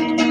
Thank you.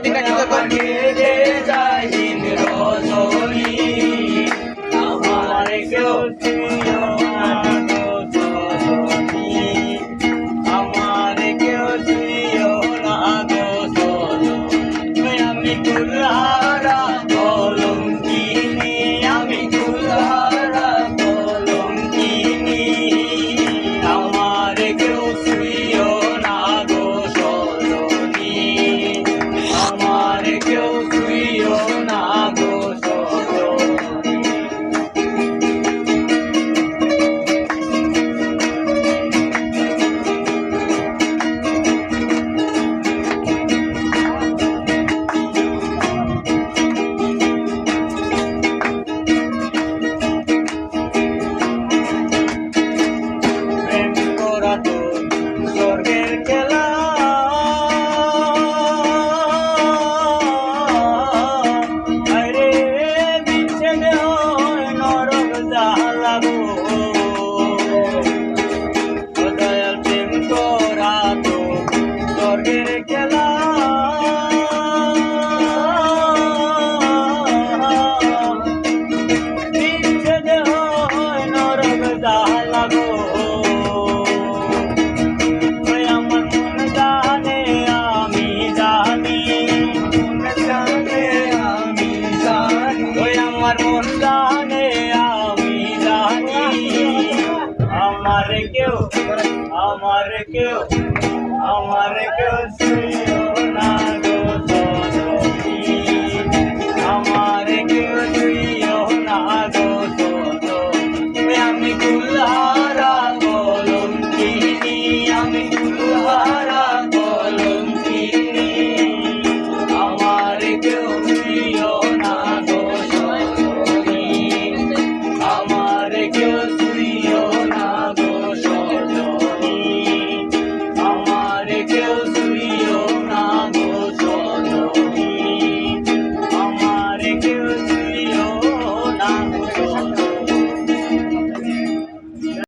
I think that's tinggal juga kan. আমার কেউ আমার কেউ